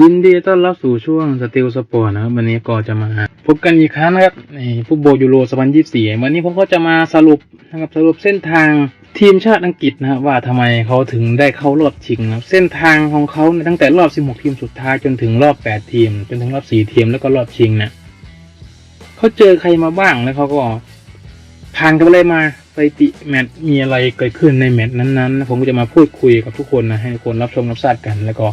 ยินดีต้อนรับสู่ช่วงสติลสปอร์ตนะครับวันนี้ก็จะมาพบกันอีกครั้งนะครับในฟุตบอลยูโร2024 วันนี้ผมก็จะมาสรุปนะครับสรุปเส้นทางทีมชาติอังกฤษนะครับว่าทำไมเขาถึงได้เข้ารอบชิงนะครับเส้นทางของเขาตั้งแต่รอบ 16 ทีมสุดท้ายจนถึงรอบ 8 ทีม จนถึงรอบ 4 ทีมแล้วก็รอบชิงนี่ยเขาเจอใครมาบ้างแล้วเขาก็ผ่านกับอะไรมาสถิติแมตช์มีอะไรเกิดขึ้นในแมตช์นั้นๆ ผมก็จะมาพูดคุยกับทุกคนนะให้ทุกคนรับชมรับทราบกันแล้วก็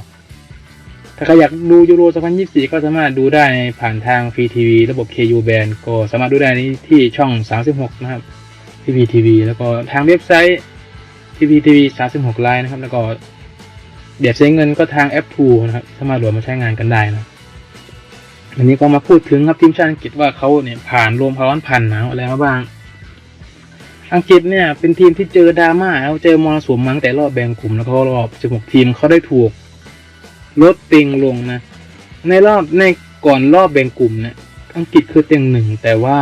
ถ้าใครอยากดูยูโร 2024 ก็สามารถดูได้ในผ่านทางฟรีทีวีระบบ KU Band ก็สามารถดูได้ในที่ช่อง 36 นะครับ PPTV แล้วก็ทางเว็บไซต์ PPTV 36 Live นะครับ แล้วก็เดี๋ยวใช้เงินก็ทางแอป t 2นะครับ สามารถโหลดมาใช้งานกันได้นะวันนี้ก็มาพูดถึงครับทีมชาติอังกฤษว่าเขาเนี่ยผ่านรวมพร้อนพันนะอะไรมาบ้าง อังกฤษเนี่ยเป็นทีมที่เจอดราม่าแล้วเจอมรสุมมั้งแต่รอบแบ่งกลุ่มแล้วก็รอบ 16 ทีมเขาได้ถูก ลดเต็งลงนะ ในรอบในก่อนรอบแบ่งกลุ่มเนี่ยอังกฤษคือเต็งหนึ่งแต่ว่า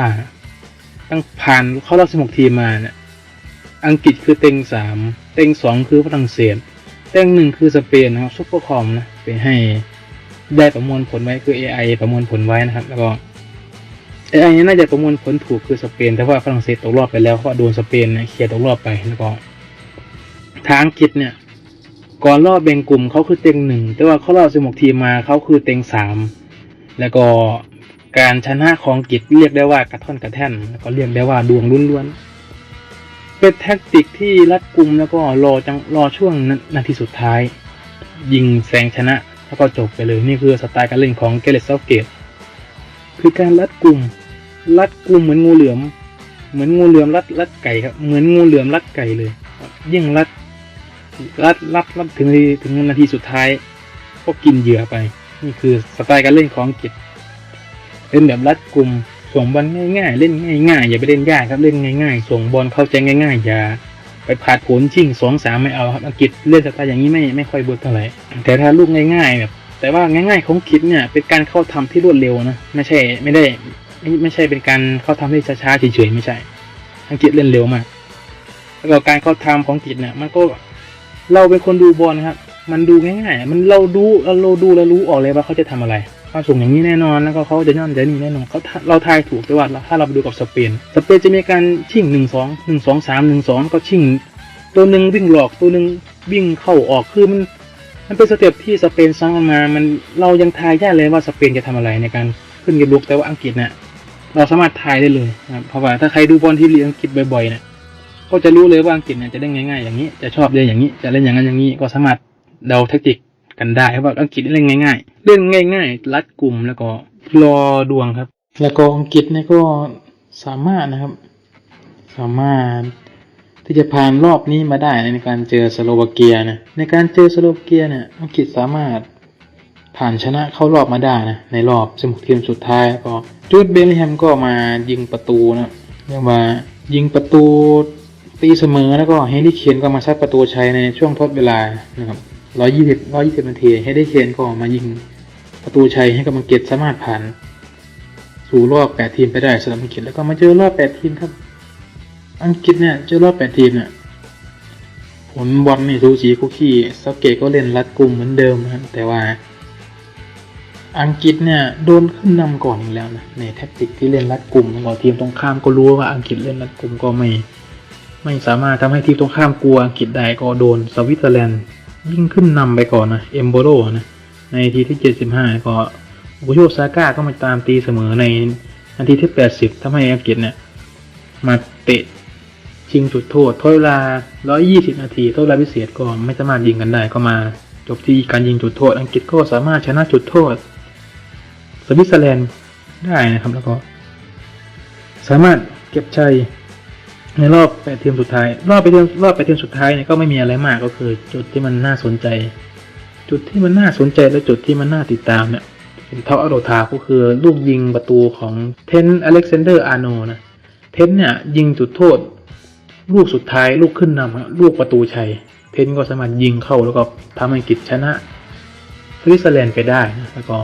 ตั้งผ่านเข้ารอบสิบหกทีมาเนี่ยอังกฤษคือเต็งสามเต็งสองคือฝรั่งเศสเต็งหนึ่งคือสเปนนะครับซุปเปอร์คอมนะไปให้ได้ประมวลผลไว้คือ AI ประมวลผลไว้นะครับ แล้วก็ AI เนี่ยน่าจะประมวลผลถูกคือสเปน แต่ว่าฝรั่งเศสตกรอบไปแล้วเพราะโดนสเปนเนี่ยเคลียร์ตกรอบไปแล้วก็ทางอังกฤษเนี่ย ก่อนรอบแบ่งกลุ่มเขาคือเต็งหนึ่งแต่ว่าเขารอบสิบหกทีมมาเขาคือเต็งสามแล้วก็การชนะของกิจเรียกได้ว่ากระท่อนกระแท่นแล้วก็เรียกได้ว่าดวงล้วนๆเป็นแท็กติกที่รัดกุมแล้วก็รอจังรอช่วงนาทีสุดท้าย ยิงแซงชนะแล้วก็จบไปเลยนี่คือสไตล์การเล่นของเกเรตเซาเกตคือการรัดกลุ่มรัดกลุ่มเหมือนงูเหลือม เหมือนงูเหลือมรัดรัดไก่ครับเหมือนงูเหลือมรัดไก่เลย ยิ่งรัด รัดรับรับถึงทีถึงนาทีสุดท้าย ก็กินเหยื่อไป นี่คือสไตล์การเล่นของอังกฤษเล่นแบบรัดกลุ่มส่งบอลง่ายๆ เล่นง่ายๆ อย่าไปเล่นยากครับเล่นง่ายๆ ส่งบอลเข้าใจง่ายๆ อย่าไปผาดผลชิงสองสามไม่เอาครับอังกฤษเล่นสไตล์อย่างนี้ไม่ไม่ค่อยเบิร์เท่าไหร่แต่ถ้าลูกง่ายๆแบบแต่ว่าง่ายๆของอังกฤษเนี่ยเป็นการเข้าทำที่รวดเร็วนะไม่ใช่ไม่ได้ไม่ไม่ใช่เป็นการเข้าทำที่ช้าๆเฉยๆไม่ใช่ อังกฤษเล่นเร็วมากแล้วก็การเข้าทำของอังกฤษเนี่ยมันก็ เราเป็นคนดูบอลนะครับ มันดูง่ายๆ มันเราดูเราดูแล้วรู้ออกเลยว่าเขาจะทำอะไรเขาส่งอย่างนี้แน่นอน แล้วก็เขาจะย่อนจะนี่แน่นอนเขาเราทายถูกแต่ว่าถ้าเราไปดูกับสเปน สเปนจะมีการชิ่งหนึ่งสองหนึ่งสองสามหนึ่งสองก็ชิ่ง ตัวหนึ่งวิ่งหลอกตัวหนึ่งวิ่งเข้าออกคือมันมันเป็นสเต็ปที่สเปนสร้างมา มันเรายังทายยากเลยว่าสเปนจะทำอะไรในการขึ้นเกมลุกแต่ว่าอังกฤษเนี่ยเราสามารถทายได้เลยนะครับเพราะว่าถ้าใครดูบอลที่เลีกอังกฤษบ่อยๆเนี่ย ก็จะรู้เลยว่าอังกฤษเนี่ยจะเล่นง่ายๆอย่างนี้ จะชอบเล่นอย่างนี้ จะเล่นอย่างนั้นอย่างนี้ ก็สามารถเดาแทคติกกันได้ว่าอังกฤษเล่นง่ายๆ เล่นง่าย ๆ รัดกลุ่มแล้วก็รอดวงครับ แล้วก็อังกฤษเนี่ยก็สามารถนะครับ สามารถที่จะผ่านรอบนี้มาได้ในการเจอสโลวาเกียนะ ในการเจอสโลวาเกียเนี่ยอังกฤษสามารถผ่านชนะเข้ารอบมาได้นะในรอบ 16 ทีมสุดท้ายก็จูดเบลลิแฮมก็มายิงประตูนะเรียกว่ายิงประตู ตีเสมอแล้วก็เฮนรี่เคนก็มาซัดประตูชัยในช่วงทดเวลานะครับร้อยยี่สิบร้อยยี่สิบนาทีเฮนรี่เคนก็มายิงประตูชัยให้กับอังกฤษสามารถผ่านสู่รอบแปดทีมไปได้สำหรับอังกฤษแล้วก็มาเจอรอบแปดทีมครับ อังกฤษเนี่ยเจอรอบแปดทีมเนี่ยผลบอลนี่สูสีคุกกี้สเกตก็เล่นรัดกลุ่มเหมือนเดิมนะแต่ว่า อังกฤษเนี่ยโดนขึ้นนำก่อนอีกแล้วนะในแท็กติกที่เล่นรัดกลุ่มแล้วก็ทีมตรงข้ามก็รู้ว่าอังกฤษเล่นรัดกลุ่มก็ไม่ ไม่สามารถทำให้ทีมตรงข้ามกลัวอังกฤษได้ก็โดนสวิตเซอร์แลนด์ยิ่งขึ้นนำไปก่อนนะเอมโบโรนะในทีที่ 75 ก็บุโยซาก้าก็มาตามตีเสมอในนาทีที่ 80ทำให้อังกฤษเนี่ยมาเตะชิงจุดโทษทดเวลา 120 นาทีทดเวลาพิเศษก็ไม่สามารถยิงกันได้ก็มา จบที่การยิงจุดโทษ อังกฤษก็สามารถชนะจุดโทษ สวิตเซอร์แลนด์ได้นะครับแล้วก็ สามารถเก็บชัย ในรอบแปดทีมสุดท้าย รอบแปทีมรอบแปดทีมสุดท้ายเนี่ยก็ไม่มีอะไรมากก็คือ จุดที่มันน่าสนใจ จุดที่มันน่าสนใจและจุดที่มันน่าติดตามเนี่ยเป็นท็อปอโรทาก็คือลูกยิงประตูของเทนอเล็กซานเดอร์อาร์โนนะเทนเนี่ยยิงจุดโทษ ลูกสุดท้ายลูกขึ้นนำครับลูกประตูชัย เทนก็สามารถยิงเข้าแล้วก็ทำให้อังกฤษชนะสวิตเซอร์แลนด์ไปได้นะแล้วก็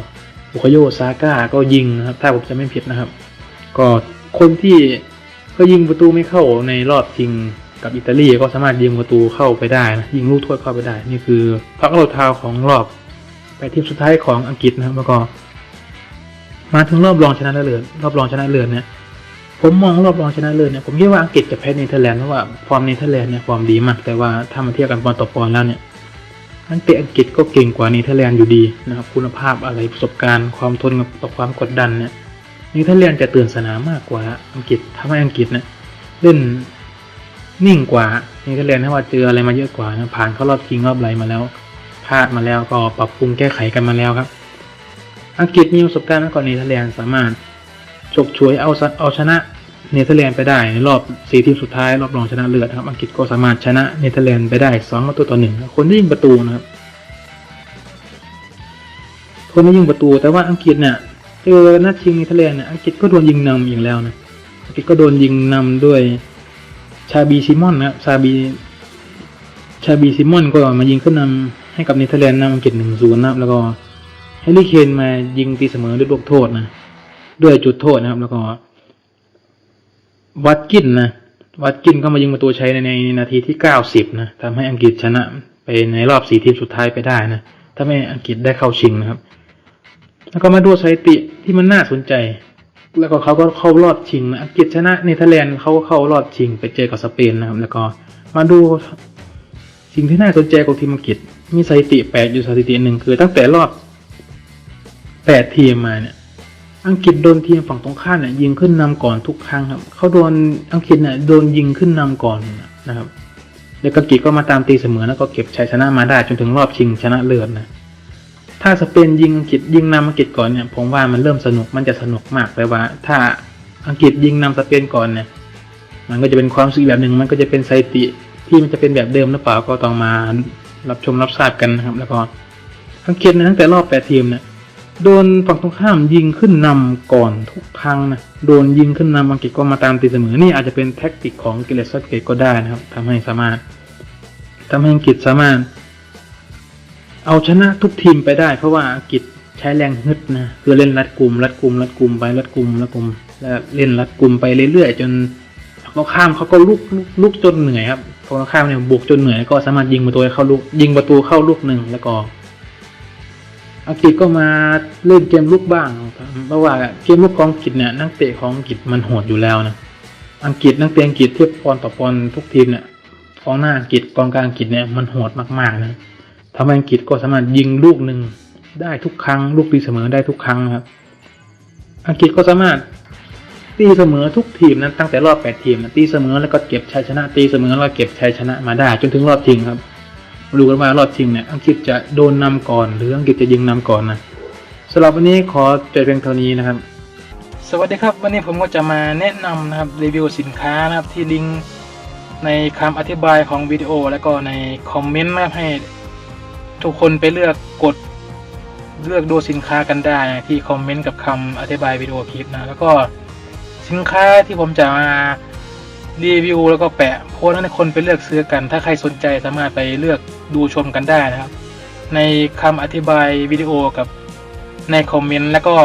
บุคโยซาก้าก็ยิงนะครับ ถ้าผมจะไม่ผิดนะครับ ก็คนที่ ก็ยิงประตูไม่เข้าในรอบชิงกับอิตาลีก็สามารถยิงประตูเข้าไปได้นะยิงลูกโทษเข้าไปได้ นี่คือพักเราเท้าของรอบดทีมสุดท้ายของอังกฤษนะครับแล้วก็ มาถึงรอบรองชนะเลิศรอบรองชนะเลิศเนี่ยผมมองรอบรองชนะเลิศเนี่ยผมคิดว่าอังกฤษจะแพ้เนเธอร์แลนด์เพราะว่าฟอร์มเนเธอร์แลนด์เนี่ยฟอร์มดีมาก แต่ว่าถ้ามาเทียบกันปอนต่อปอนแล้วเนี่ยนักเตะอังกฤษก็เก่งกว่าเนเธอร์แลนด์อยู่ดีนะครับคุณภาพอะไรประสบการณ์ความทนต่อความกดดันเนี่ย นเธอร์แลนด์จะตื่นสนามมากกว่าอังกฤษทำให้อังกฤษเนี่ยเล่นนิ่งกว่านเธอร์แลนด์ถ้าว่าเจออะไรมาเยอะกว่านะผ่านเข้ารอบชิงรอบอะไรมาแล้วพลาดมาแล้วก็ปรับปรุงแก้ไขกันมาแล้วครับ อังกฤษมีประสบการณ์มากกว่าเนเธอร์แลนด์สามารถฉกฉวยเอาเอาชนะเนเธอร์แลนด์ไปได้ในรอบสี่ทีมสุดท้ายรอบรองชนะเลิศนะครับอังกฤษก็สามารถชนะเนเธอร์แลนด์ไปได้สองประตูต่อหนึ่งคนที่ยิงประตูนะครับคนที่ยิงประตูแต่ว่าอังกฤษเนี่ย เจอนัดชิงเนเธอร์แลนด์เนี่ยอังกฤษก็โดนยิงนำอีกแล้วนะอังกฤษก็โดนยิงนำด้วยชาบีซิมอนนะครับชาบีชาบีซิมอนก็มายิงขึ้นนำให้กับเนเธอร์แลนด์นำอังกฤษหนึ่งศูนย์นะครับแล้วก็แฮร์รี่เคนมายิงตีเสมอด้วยลูกโทษนะด้วยจุดโทษนะครับ แล้วก็ วัดกินนะวัดกินก็มายิงประตูใช้ในในนาทีที่เก้าสิบนะทำให้อังกฤษชนะไปในรอบสี่ทีมสุดท้ายไปได้นะถ้าไม่อังกฤษได้เข้าชิงนะครับ แล้วก็มาดูสถิติที่มันน่าสนใจ แล้วก็เขาก็เข้ารอบชิงนะอังกฤษชนะเนเธอร์แลนด์เขาก็เข้ารอบชิง ไปเจอกับสเปนนะครับ แล้วก็มาดูสิ่งที่น่าสนใจของทีมอังกฤษ มีสถิติแปลกอยู่สถิติหนึ่งคือ ตั้งแต่รอบแปดทีมมาเนี่ยอังกฤษโดนทีมฝั่งตรงข้ามเนี่ยยิงขึ้นนำก่อนทุกครั้งครับเขาโดนอังกฤษเนี่ยโดนยิงขึ้นนำก่อนนะครับแล้วก็อังกฤษก็มาตามตีเสมอแล้วก็เก็บชัยชนะมาได้จนถึงรอบชิงชนะเลิศนะ ถ้าสเปนยิงอังกฤษยิงนำอังกฤษก่อนเนี่ยผมว่ามันเริ่มสนุกมันจะสนุกมากเลยว่า ถ้าอังกฤษยิงนำสเปนก่อนเนี่ย มันก็จะเป็นความสึกแบบหนึ่งมันก็จะเป็นสถิติที่มันจะเป็นแบบเดิมหรือเปล่าก็ต้องมารับชมรับทราบกันนะครับ แล้วก็อังกฤษเนี่ยตั้งแต่รอบแปดทีมเนี่ยโดนฝั่งตรงข้ามยิงขึ้นนำก่อนทุกครั้งนะโดนยิงขึ้นนำอังกฤษก็มาตามตีเสมอนี่อาจจะเป็นแท็กติกของกิเลสซัตเกตก็ได้นะครับทำให้สามารถทำให้อังกฤษสามารถ เอาชนะทุกทีมไปได้ เพราะว่าอังกฤษใช้แรงฮึดนะคือเล่นรัดกลุ่มรัดกลุ่มรัดกลุ่มไปรัดกลุ่มรัดกลุ่มแล้วเล่นรัดกลุ่มไปเรื่อยๆ จนฝั่งตรงข้ามเขาก็ลุกลุกจนเหนื่อยครับฝั่งตรงข้ามเนี่ยบุกจนเหนื่อยก็สามารถยิงประตูเข้าลูกยิงประตูเข้าลูกหนึ่งแล้วก็อังกฤษก็มาเล่นเกมลุกบ้างครับเพราะว่าเกมลุกของอังกฤษเนี่ยนักเตะของอังกฤษมันโหดอยู่แล้วนะอังกฤษนักเตะอังกฤษเทียบปอนด์ต่อปอนทุกทีมเนี่ยกองหน้าอังกฤษกองกลางอังกฤษเนี่ยมันโหดมากๆนะ ทำให้อังกฤษก็สามารถยิงลูกหนึ่งได้ทุกครั้ง ลูกตีเสมอได้ทุกครั้งครับ อังกฤษก็สามารถตีเสมอทุกทีมนั้นตั้งแต่รอบแปดทีมตีเสมอแล้วก็เก็บชัยชนะ ตีเสมอแล้วก็เก็บชัยชนะมาได้ จนถึงรอบชิงครับมาดูกันว่ารอบชิงเนี่ยอังกฤษจะโดนนำก่อนหรืออังกฤษจะยิงนำก่อนนะสำหรับวันนี้ขอจบเพียงเท่านี้นะครับ สวัสดีครับวันนี้ผมก็จะมาแนะนำนะครับรีวิวสินค้านะครับที่ลิงก์ในคำอธิบายของวิดีโอ แล้วก็ในคอมเมนต์นะครับให้ ทุกคนไปเลือกกดเลือกดูสินค้ากันได้ที่คอมเมนต์กับคำอธิบายวิดีโอคลิปนะ แล้วก็สินค้าที่ผมจะมารีวิวแล้วก็แปะโพสต์ให้คนไปเลือกซื้อกัน ถ้าใครสนใจสามารถไปเลือกดูชมกันได้นะครับ ในคำอธิบายวิดีโอกับในคอมเมนต์แล้วก็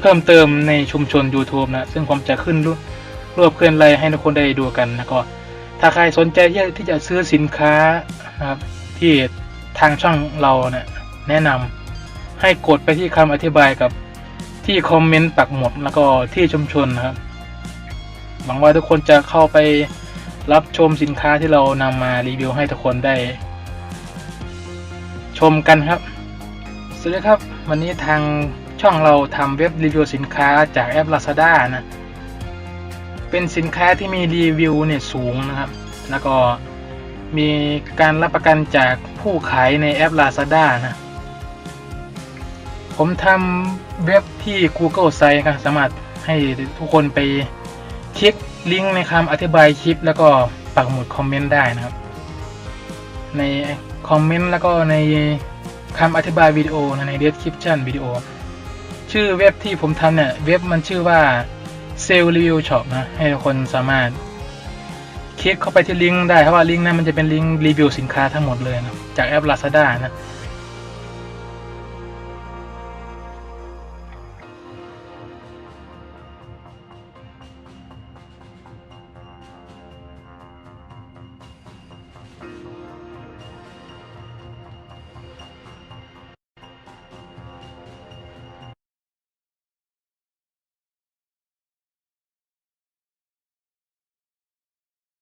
เพิ่มเติมในชุมชน YouTube นะ ซึ่งผมจะขึ้นรูปรวบเคลื่อนไรให้ทุกคนได้ดูกันแล้วก็ถ้าใครสนใจที่ที่จะซื้อสินค้านะครับที่ ทางช่องเราเนะี่ยแนะนำให้กดไปที่คำอธิบายกับที่คอมเมนต์ปักหมุดแล้วก็ที่ชุมชนนะครับหวังว่าทุกคนจะเข้าไปรับชมสินค้าที่เรานำมารีวิวให้ทุกคนได้ ชมกันครับ สวัสดีครับ วันนี้ทางช่องเราทำเว็บรีวิวสินค้าจากแอป Lazada นะ เป็นสินค้าที่มีรีวิวเนี่ยสูงนะครับ แล้วก็ มีการรับประกันจากผู้ขายในแอป Lazada นะ ผมทำเว็บที่ Google Site ครับสามารถให้ทุกคนไปคลิกลิงก์ในคำอธิบายคลิป แล้วก็ปักหมุดคอมเมนต์ได้นะครับ ในคอมเมนต์แล้วก็ในคำอธิบายวิดีโอนะใน description วิดีโอ ชื่อเว็บที่ผมทำเนี่ย เว็บมันชื่อว่า Sale Review Shop นะ ให้ทุกคนสามารถ ลิกเข้าไปที่ลิงก์ได้เพราะว่าลิงก์นั้นมันจะเป็นลิงก์รีวิวสินค้าทั้งหมดเลยนะจากแอป Lazada นะ